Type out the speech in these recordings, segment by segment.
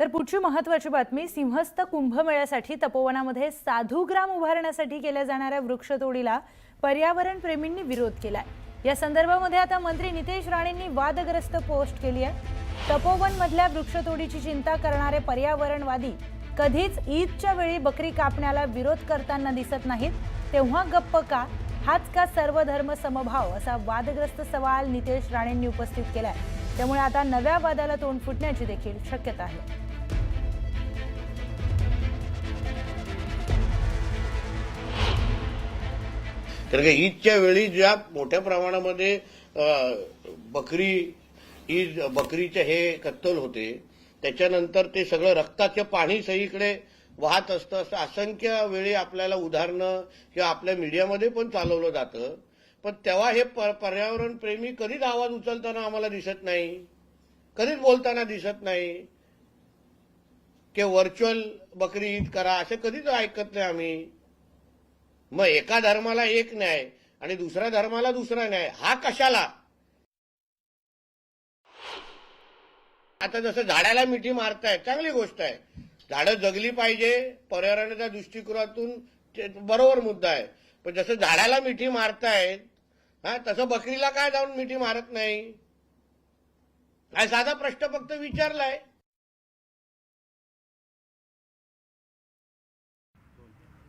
तर पुढची महत्वाची बातमी सिंहस्थ कुंभमेळ्यासाठी तपोवनामध्ये साधूग्राम उभारण्यासाठी केल्या जाणाऱ्या वृक्षतोडीला पर्यावरण प्रेमींनी विरोध केलाय. या संदर्भामध्ये आता मंत्री नितेश राणेंनी वादग्रस्त पोस्ट केली आहे. तपोवन मधल्या वृक्षतोडीची चिंता करणारे पर्यावरणवादी कधीच ईदच्या वेळी बकरी कापण्याला विरोध करताना दिसत नाहीत. तेव्हा गप्प का? हाच का सर्व धर्म समभाव? असा वादग्रस्त सवाल नितेश राणेंनी उपस्थित केलाय. त्यामुळे आता नव्या वादाला तोंड फुटण्याची देखील शक्यता आहे. कारण का ईदच्या वेळी ज्या मोठ्या प्रमाणामध्ये बकरी ईद बकरीचे हे कत्तल होते त्याच्यानंतर ते सगळं रक्ताचं पाणी सगळीकडे वाहत असतं असं असंख्य वेळी आपल्याला उदाहरणं किंवा आपल्या मीडियामध्ये पण चालवलं जातं. पण तेव्हा हे प- पर्यावरण प्रेमी कधीच आवाज उचलताना आम्हाला दिसत नाही. कधीच बोलताना दिसत नाही. की व्हर्च्युअल बकरी ईद करा असं कधीच ऐकत नाही आम्ही. मग एका धर्माला एक न्याय आणि दुसऱ्या धर्माला दुसरा न्याय हा कशाला? आता जसं झाडाला मिठी मारताय चांगली गोष्ट आहे. झाडं जगली पाहिजे पर्यावरणाच्या दृष्टिकोनातून ते बरोबर मुद्दा आहे. पण जसं झाडाला मिठी मारतायत हा तसं बकरीला काय जाऊन मिठी मारत नाही? काय साधा प्रश्न फक्त विचारलाय.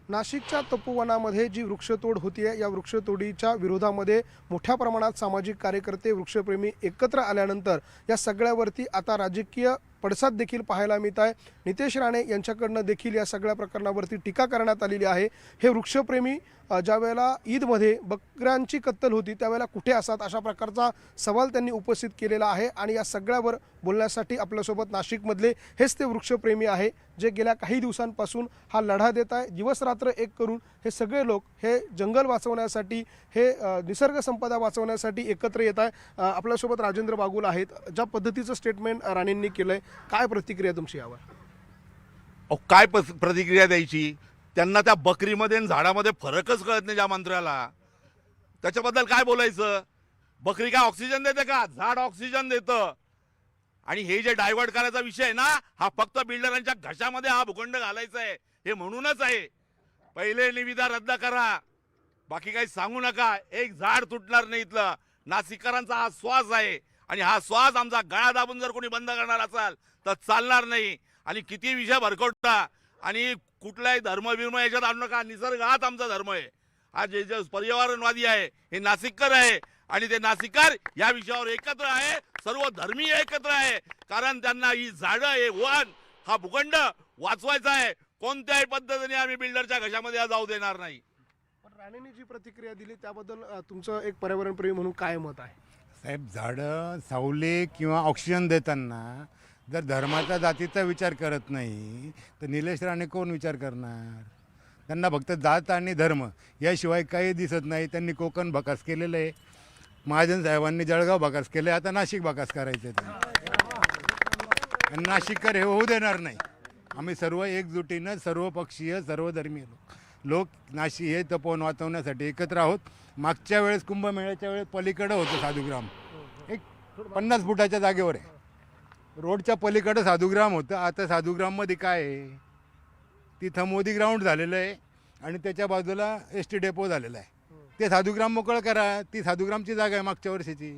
नाशिकच्या तपोवनामध्ये जी वृक्षतोड होतीये या वृक्षतोडीच्या विरोधामध्ये मोठ्या प्रमाणात सामाजिक कार्यकर्ते वृक्षप्रेमी एकत्र आल्यानंतर या सगळ्यावरती आता राजकीय पडसाद देखील पाहायला मिळत आहे. नितेश राणे यांच्याकडनं देखील या सगळ्या प्रकरणावरती टीका करण्यात आलेली आहे. हे वृक्षप्रेमी ज्यावेळेला ईदमध्ये बकऱ्यांची कत्तल होती त्यावेळेला कुठे असतात अशा प्रकारचा सवाल त्यांनी उपस्थित केलेला आहे आणि या सगळ्यावर बोलण्यासाठी आपल्यासोबत नाशिकमधले हेच ते वृक्षप्रेमी आहे जे गेल्या काही दिवसांपासून हा लढा देत आहे. दिवसरात्र एक करून हे सगळे लोक हे जंगल वाचवण्यासाठी हे निसर्ग संपदा वाचवण्यासाठी एकत्र येत आहे. आपल्यासोबत राजेंद्र बागुल आहेत ज्या पद्धतीचं स्टेटमेंट राणेंनी केलं आहे काय प्रतिक्रिया तुमची यावर? अहो काय पस- प्रतिक्रिया द्यायची? त्यांना त्या बकरीमध्ये आणि झाडामध्ये फरकच कळत नाही ज्या मंत्र्याला. त्याच्याबद्दल काय बोलायचं? बकरी काय ऑक्सिजन देते का? झाड ऑक्सिजन देतं. आणि हे जे डायव्हर्ट करायचा विषय आहे ना हा फक्त बिल्डरांच्या घशामध्ये हा भूखंड घालायचा आहे. हे म्हणूनच आहे. पहिले निविदा रद्द करा. बाकी काही सांगू नका. एक झाड तुटणार नाही इथलं. नाशिककरांचा हा श्वास आहे. आणि हा श्वास आमचा गळा दाबून जर कोणी बंद करणार असाल तर चालणार नाही. आणि किती विषय भरकटता आणि कुठलाही धर्मविर्म याच्यात आणू नका. निसर्ग हाच आमचा धर्म आहे. हा जे जे पर्यावरणवादी आहे हे नाशिककर आहे. आणि ते नाशिककर या विषयावर एकत्र आहे. सर्व धर्मीय एकत्र आहे. कारण त्यांना ही झाडं हे वन हा भूखंड वाचवायचा आहे. कोणत्याही पद्धतीने आम्ही बिल्डरच्या घशामध्ये जाऊ देणार नाही. पण राणेंनी जी प्रतिक्रिया दिली त्याबद्दल तुमचं एक पर्यावरणप्रेमी म्हणून काय मत आहे? साहेब झाडं सावले किंवा ऑक्सिजन देताना जर धर्माचा जातीचा विचार करत नाही तर निलेश राणे कोण विचार करणार? त्यांना फक्त जात आणि धर्म याशिवाय काही दिसत नाही. त्यांनी कोकण बकास केलेलं आहे. महाजन साहेबांनी जळगाव बकास केलं आता नाशिक बकास करायचं आहे त्यांना नाशिककर हे होऊ देणार नाही. आम्ही सर्व एकजुटीनं सर्वपक्षीय सर्वधर्मीय सर्व लोक नाशिक हे तपोवन वाचवण्यासाठी एकत्र आहोत. मागच्या वेळेस कुंभमेळ्याच्या वेळेस पलीकडं होतं साधुग्राम. एक पन्नास फुटाच्या जागेवर आहे. रोडच्या पलीकडं साधुग्राम होतं. आता साधुग्राममध्ये काय आहे? तिथं मोदी ग्राउंड झालेलं आहे आणि त्याच्या बाजूला एस टी डेपो झालेला आहे. ते साधुग्राम मोकळं करा. ती साधुग्रामची जागा आहे मागच्या वर्षीची.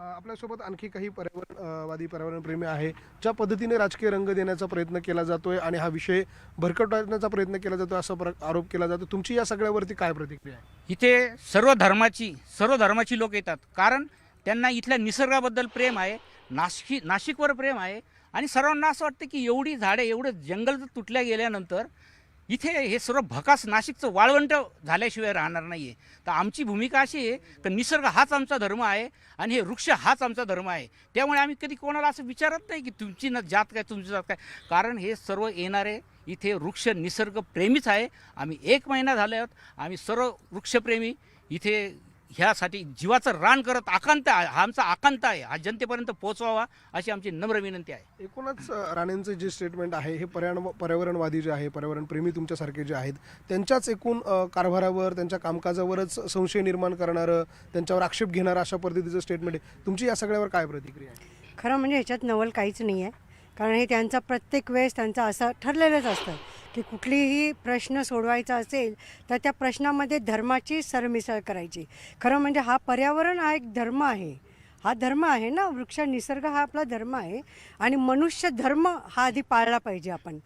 आपल्यासोबत आणखी काही पर्यावरणवादी पर्यावरणप्रेमी आहे ज्या पद्धतीने राजकीय रंग देण्याचा प्रयत्न केला जातोय आणि हा विषय भरकटण्याचा प्रयत्न केला जातो असा आरोप केला जातो तुमची या सगळ्यावरती काय प्रतिक्रिया आहे? इथे सर्व धर्माची सर्व धर्माची लोक येतात. कारण त्यांना इथल्या निसर्गाबद्दल प्रेम आहे नाशिक नाशिकवर प्रेम आहे आणि सर्वांना असं वाटतं की एवढी झाडे एवढं जंगल जर तुटल्या गेल्यानंतर इथे हे सर्व भकास नाशिकचं वाळवंट झाल्याशिवाय राहणार नाही आहे तर आमची भूमिका अशी आहे की निसर्ग हाच आमचा धर्म आहे आणि हे वृक्ष हाच आमचा धर्म आहे. त्यामुळे आम्ही कधी कोणाला असं विचारत नाही की तुमची न जात काय तुमची जात काय. कारण हे सर्व येणारे इथे वृक्ष निसर्ग प्रेमीच आहे. आम्ही एक महिना झाले आहोत आम्ही सर्व वृक्षप्रेमी इथे ह्यासाठी जीवाचं रान करत आकांत आहे. हा आमचा आकांत आहे. हा जनतेपर्यंत पोहोचवावा अशी आमची नम्र विनंती आहे. एकूणच राणेंचं जे स्टेटमेंट आहे हे पर्यावरण पर्यावरणवादी जे आहे पर्यावरणप्रेमी तुमच्यासारखे जे आहेत त्यांच्याच एकूण कारभारावर त्यांच्या कामकाजावरच संशय निर्माण करणारं त्यांच्यावर आक्षेप घेणारं अशा पद्धतीचं स्टेटमेंट आहे. तुमची या सगळ्यावर काय प्रतिक्रिया आहे? खरं म्हणजे ह्याच्यात नवल काहीच नाही आहे कारण हे त्यांचा प्रत्येक वेळेस त्यांचं असं ठरलेलंच असतं. की कुठलीही प्रश्न सोडवायचा असेल तर त्या प्रश्नामध्ये धर्माची सरमिसळ करायची. खरं म्हणजे हा पर्यावरण हा एक धर्म आहे. हा धर्म आहे ना वृक्ष निसर्ग हा आपला धर्म आहे. आणि मनुष्य धर्म हा आधी पाळला पाहिजे आपण.